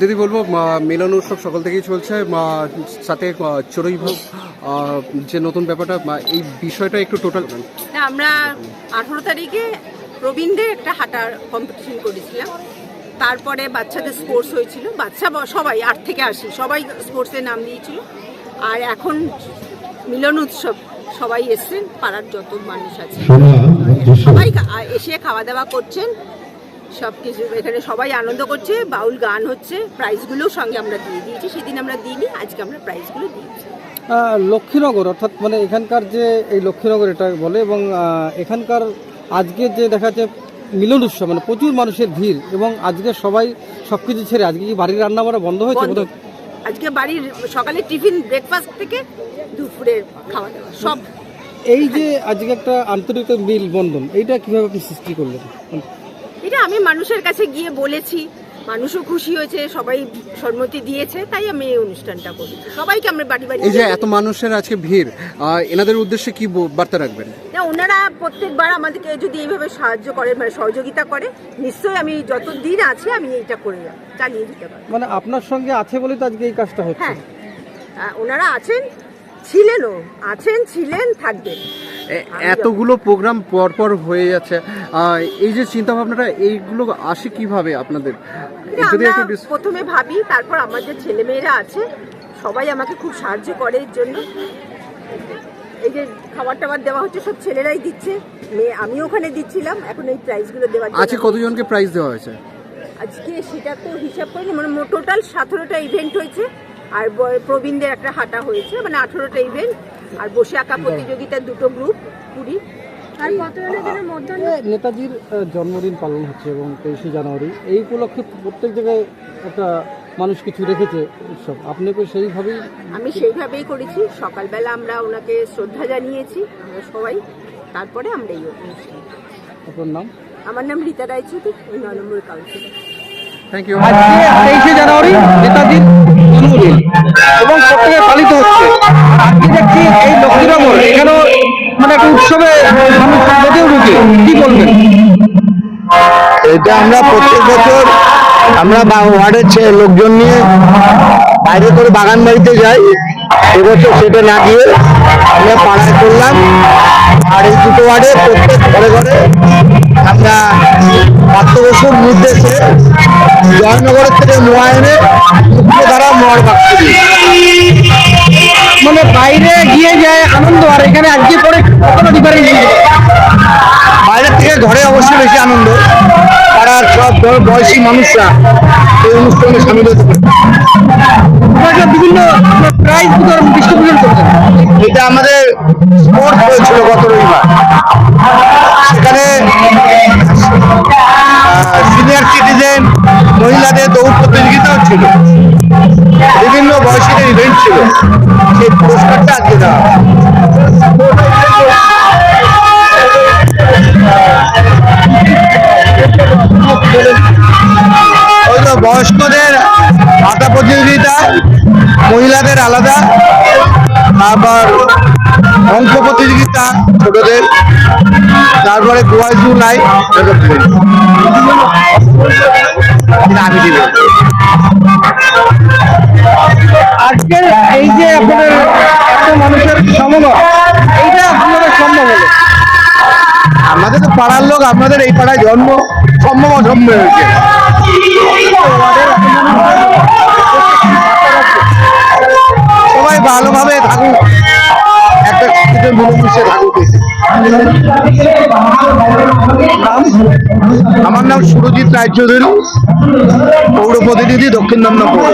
দিদি বলব মিলন উৎসব সকাল থেকেই চলছে। সাথে আহ, চড়ুই ভাব যে নতুন ব্যাপারটা এই বিষয়টা একটু টোটাল না আমরা আঠেরো তারিখে প্রবীণদের একটা হাঁটার কম্পিটিশন করেছিলাম। তারপরে বাচ্চাদের স্পোর্টস হয়েছিল। বাচ্চা সবাই আট থেকে আসি সবাই স্পোর্টসে নাম দিয়েছিল। আর এখন মিলন উৎসব সবাই এসছেন পাড়ার যত মানুষ আছে। সবাই এসে খাওয়া দাওয়া করছেন। সব কিছু এখানে সবাই আনন্দ করছে বাউল গান হচ্ছে প্রাইজগুলোও সঙ্গে আমরা দিয়ে দিয়েছি সেদিন আমরা দিইনি আজকে আমরা প্রাইজগুলো দিয়েছি। লক্ষ্মীনগর অর্থাৎ মানে এখানকার যে এই লক্ষ্মীনগর এটা বলে এবং এখানকার আজকে যে দেখা যাচ্ছে মিলন উৎসব মানে প্রচুর মানুষের ভিড় এবং আজকে সবাই সব কিছু ছেড়ে আজকে কি বাড়ির রান্না বান্না বন্ধ। হয়েছে। আজকে বাড়ির সকালে টিফিন ব্রেকফাস্ট থেকে দুপুরের খাওয়া দাওয়া সব। এই যে আজকে একটা আন্তরিক মিল বন্ধন এইটা কীভাবে আপনি সৃষ্টি করলেন? এটা আমি মানুষের কাছে গিয়ে বলেছি। মানুষও খুশি হয়েছে সবাই সম্মতি দিয়েছে তাই আমি এই অনুষ্ঠানটা করি। সবাইকে আমরা বাড়ি বাড়ি এই যে এত মানুষের আজকে ভিড় এনাদের উদ্দেশ্যে কি বার্তা রাখবেন? না ওনারা প্রত্যেকবার আমাদেরকে যদি এইভাবে সাহায্য করে মানে সহযোগিতা করে নিশ্চয়ই আমি যত দিন আছে আমি এইটা করে যাব চালিয়ে দিতে পারব। মানে আপনার সঙ্গে আছে বলে তো আজকে এই কাজটা হচ্ছে। হ্যাঁ। ওনারা আছেন ছিলেনও আছেন ছিলেন থাকবেন। এতগুলো প্রোগ্রাম পরপর হয়ে যাচ্ছে। এই যে চিন্তা ভাবনাটা এইগুলো আসে কীভাবে আপনাদের? যদি আমরা প্রথমে ভাবি তারপর আমাদের ছেলেমেয়েরা আছে সবাই আমাকে খুব সাহায্য করে এর জন্য। এই যে খাবার টাবার দেওয়া হচ্ছে সব ছেলেরাই দিচ্ছে। মেয়ে আমিও ওখানে দিচ্ছিলাম এখন এই প্রাইজগুলো জন্য আজকে কতজনকে প্রাইজ দেওয়া হয়েছে? আজকে সেটা তো হিসাব করিনি মানে টোটাল সতেরোটা ইভেন্ট হয়েছে আর প্রবীণদের একটা হাঁটা হয়েছে মানে আঠেরোটা ইভেন্ট আর বসে আঁকা প্রতিযোগিতার দুটো গ্রুপ কুড়ি। মধ্যাহ্ন? এ, নেতাজির জন্মদিন পালন হচ্ছে এবং তেইশে জানুয়ারি। এই উপলক্ষে প্রত্যেক জায়গায় একটা মানুষ কিছু রেখেছে উৎসব। আপনাকে সেইভাবেই আমি সেইভাবেই করেছি। সকালবেলা আমরা ওনাকে শ্রদ্ধা জানিয়েছি আমরা সবাই। তারপরে আমরা এই অনুষ্ঠান আপনার নাম? আমার নাম রীতা রায়চৌধুরী ওই নয় নম্বর কাউন্সিলর। থ্যাংক ইউ আজকে তেইশে জানুয়ারি নেতাজির জন্মদিন। এবং প্রত্যেকে পালিত হচ্ছে। আজকে এই লক্ষ্মীনগর এখানেও মানে একটা উৎসবে উঠেছে। কি এটা আমরা প্রত্যেক বছর আমরা ওয়ার্ডের লোকজন নিয়ে বাইরে করে বাগান বাড়িতে যাই। এবছর সেটা না গিয়ে আমরা পাড়ায় করলাম। আর এই দুটো ওয়ার্ডে প্রত্যেক ঘরে ঘরে আমরা পাত্র বছর নির্দেশে জয়নগরের থেকে মোয়ায়নে মুখ্য দ্বারা মোয়ার বাক্স মানে বাইরে গিয়ে যায় আনন্দ আর এখানে আজকে পরে কতটা ডিফারেন্স বাইরের থেকে ঘরে অবশ্যই বেশি আনন্দ। পাড়ার সব বয়সী মানুষরা এই অনুষ্ঠানে সামিল হতে পারে। বিভিন্ন প্রাইজ বিতরণ ডিস্ট্রিবিউশন করছেন এটা আমাদের স্পোর্টস হয়েছিল গত রবিবার। সেখানে সিনিয়র সিটিজেন মহিলাদের দৌড় প্রতিযোগিতাও ছিল। বিভিন্ন বয়সীদের ইভেন্ট ছিল। সেই পুরস্কারটা আজকে দেওয়া বয়স্কদের আঁকা প্রতিযোগিতা, মহিলাদের আলাদা, আবার অঙ্ক প্রতিযোগিতা ছোটদের। তারপরে গোয়াই টু আমি দিব। আজকে এই যে আপনার এত মানুষের সমাগম এইটা আপনাদের সম্ভব হলো আমাদের তো পাড়ার লোক আপনাদের এই পাড়ায় জন্ম সম্ভব অসম্ভব হয়েছে। আমার নাম সুরজিৎ রায়চৌধুরী পৌর প্রতিনিধি দক্ষিণ দমদম পৌর